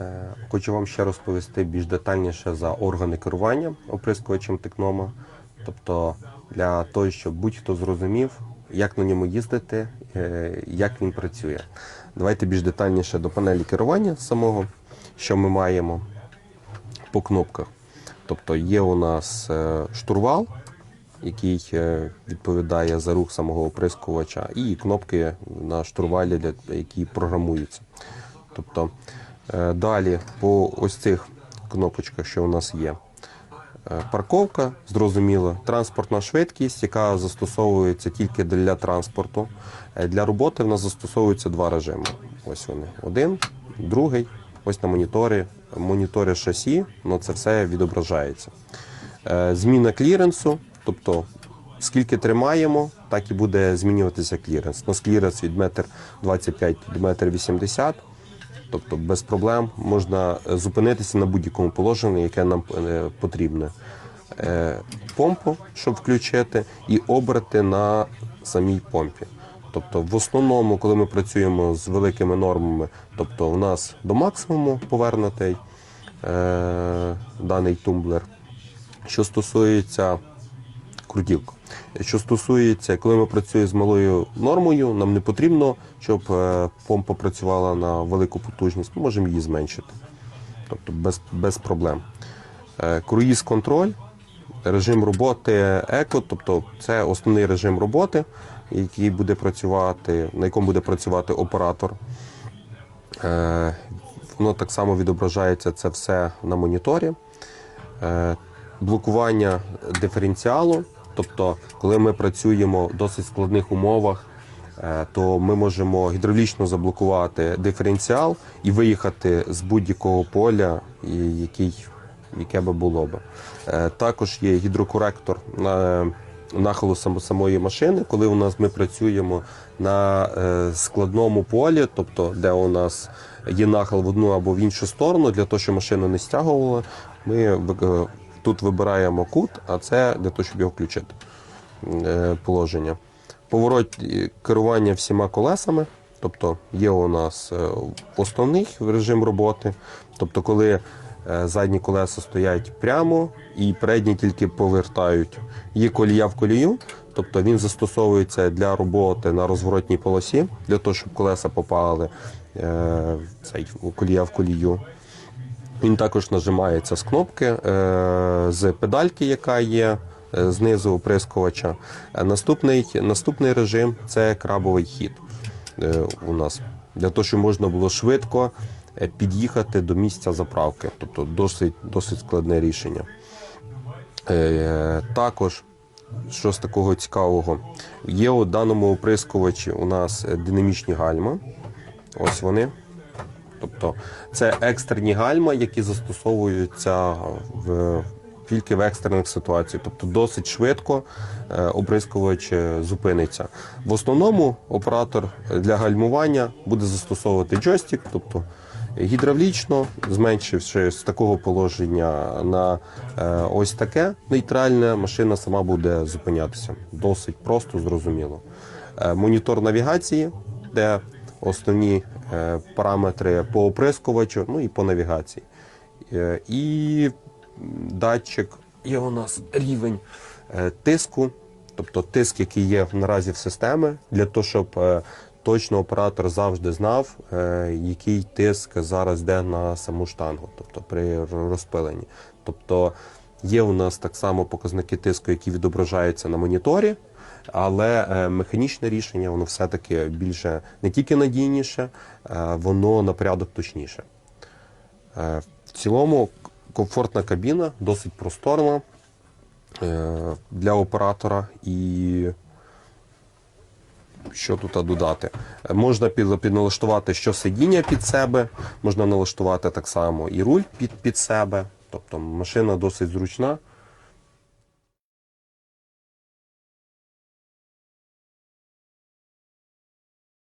Е, Хочу вам ще розповісти більш детальніше за органи керування оприскувачем тикнома. Тобто для того, щоб будь-хто зрозумів, як на ньому їздити, е, як він працює. Давайте більш детальніше до панелі керування самого, що ми маємо по кнопках. Тобто є у нас е, штурвал, який відповідає за рух самого оприскувача, і кнопки на штурвалі, які програмуються. Тобто далі по ось цих кнопочках, що у нас є. Е, Парковка, зрозуміло, транспортна швидкість, яка застосовується тільки для транспорту. Е, Для роботи в нас застосовуються два режими. Ось вони. Один, другий. Ось на моніторі. Моніторі шасі, ну це все відображається. Е, Зміна кліренсу, тобто скільки тримаємо, так і буде змінюватися кліренс. У нас кліренс від 1,25 до 1,80 м. Тобто без проблем можна е, зупинитися на будь-якому положенні, яке нам е, потрібне. Е, Помпу, щоб включити, і оберти на самій помпі. Тобто, в основному, коли ми працюємо з великими нормами, тобто у нас до максимуму повернутий е, даний тумблер. Що стосується крутівку. Що стосується, коли ми працюємо з малою нормою, нам не потрібно, щоб е, помпа працювала на велику потужність. Ми можемо її зменшити. Тобто без, без проблем. Е, Круїз контроль, режим роботи еко, тобто це основний режим роботи, який буде працювати, на якому буде працювати оператор. Е, Воно так само відображається це все на моніторі. Блокування диференціалу, тобто, коли ми працюємо в досить складних умовах, е, то ми можемо гідравлічно заблокувати диференціал і виїхати з будь-якого поля, який, яке би було би. Е, Також є гідрокоректор на нахилу самої машини, коли у нас ми працюємо на е, складному полі, тобто де у нас є нахил в одну або в іншу сторону, для того, щоб машину не стягувала, ми е, тут вибираємо кут, а це для того, щоб його включити е, положення. Поворот е, керування всіма колесами. Тобто є у нас е, основний режим роботи. Тобто, коли задні колеса стоять прямо і передні тільки повертають. Є колія в колію, тобто він застосовується для роботи на розворотній полосі, для того, щоб колеса попали в цей колія в колію. Він також нажимається з кнопки, е, з педальки, яка є е, знизу оприскувача. Е, Наступний, наступний режим це крабовий хід у нас. Для того, щоб можна було швидко під'їхати до місця заправки. Тобто досить, досить складне рішення. Також, що з такого цікавого, є у даному оприскувачі у нас динамічні гальма. Ось вони. Тобто це екстрені гальма, які застосовуються в тільки в екстрених ситуаціях. Тобто досить швидко е, оприскувач е, зупиниться. В основному оператор для гальмування буде застосовувати джойстик, тобто гідравлічно, зменшивши з такого положення на е, ось таке нейтральне, машина сама буде зупинятися. Досить просто, зрозуміло. Монітор навігації, де основні параметри по оприскувачу, ну і по навігації. Е, І датчик є у нас рівень е, тиску, тобто тиск, який є наразі в системі, для того, щоб е, точно оператор завжди знав, е, який тиск зараз йде на саму штангу, тобто при розпиленні. Тобто є у нас так само показники тиску, які відображаються на моніторі. Але е, механічне рішення, воно все-таки більше не тільки надійніше, е, воно на порядок точніше. Е, В цілому комфортна кабіна, досить просторна для оператора. І що тут додати? Можна підналаштувати що сидіння під себе, можна налаштувати так само і руль під, під себе. Тобто машина досить зручна.